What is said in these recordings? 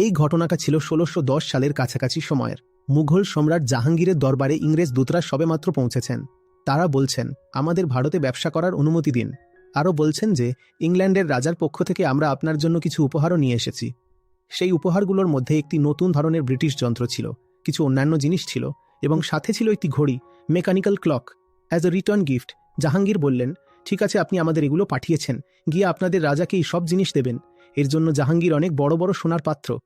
এই ঘটনাটা ছিল ষোলোশো সালের কাছাকাছি সময়ের। মুঘল সম্রাট জাহাঙ্গীরের দরবারে ইংরেজ দূতরা সবেমাত্র পৌঁছেছেন। তারা বলছেন, আমাদের ভারতে ব্যবসা করার অনুমতি দিন। আরও বলছেন যে, ইংল্যান্ডের রাজার পক্ষ থেকে আমরা আপনার জন্য কিছু উপহারও নিয়ে এসেছি। সেই উপহারগুলোর মধ্যে একটি নতুন ধরনের ব্রিটিশ যন্ত্র ছিল, কিছু অন্যান্য জিনিস ছিল এবং সাথে ছিল একটি ঘড়ি, mechanical clock. As a return gift Jahangir বললেন, ঠিক আছে, আপনি আমাদের এগুলো পাঠিয়েছেন। গিয়ে আপনাদের রাজাকে এই সব জিনিস দেবেন। এর জন্য জাহাঙ্গীর অনেক বড় বড় সোনার পাত্র,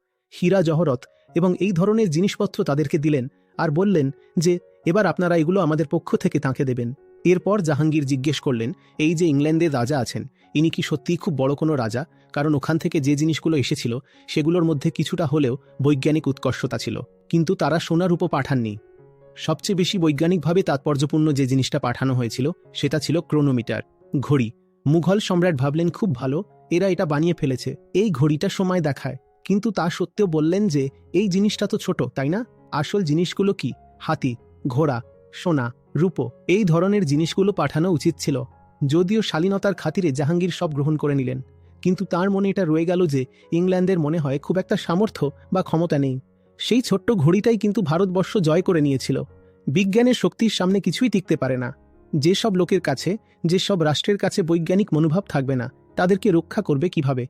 হীরা জহরত এবং এই ধরনের জিনিসপত্র তাদেরকে দিলেন আর বললেন যে, এবার আপনারা এগুলো আমাদের পক্ষ থেকে তাঁকে দেবেন। এরপর জাহাঙ্গীর জিজ্ঞেস করলেন, এই যে ইংল্যান্ডের রাজা আছেন, ইনি কি সত্যিই খুব বড় কোনো রাজা? কারণ ওখান থেকে যে জিনিসগুলো এসেছিল, সেগুলোর মধ্যে কিছুটা হলেও বৈজ্ঞানিক উৎকর্ষতা ছিল। কিন্তু তারা সোনার রূপও পাঠাননি। সবচেয়ে বেশি বৈজ্ঞানিকভাবে তাৎপর্যপূর্ণ যে জিনিসটা পাঠানো হয়েছিল, সেটা ছিল ক্রোনোমিটার। ঘড়ি। মুঘল সম্রাট ভাবলেন, খুব ভালো এরা এটা বানিয়ে ফেলেছে, এই ঘড়িটা সময় দেখায়। কিন্তু তা সত্ত্বেও বললেন যে, এই জিনিসটা তো ছোট, তাই না? আসল জিনিসগুলো কি? হাতি, ঘোড়া, সোনা, রূপো, এই ধরনের জিনিসগুলো পাঠানো উচিত ছিল। যদিও শালীনতার খাতিরে জাহাঙ্গীর সব গ্রহণ করে নিলেন। কিন্তু তার মনে এটা রয়ে গেল যে, ইংল্যান্ডের মনে হয় খুব একটা সামর্থ্য বা ক্ষমতা নেই। সেই ছোট্ট ঘড়িটাই কিন্তু ভারতবর্ষ জয় করে নিয়েছিল। বিজ্ঞানের শক্তির সামনে কিছুই টিকতে পারে না। যেসব লোকের কাছে, যেসব রাষ্ট্রের কাছে বৈজ্ঞানিক মনোভাব থাকবে না তাদেরকে রক্ষা করবে কীভাবে?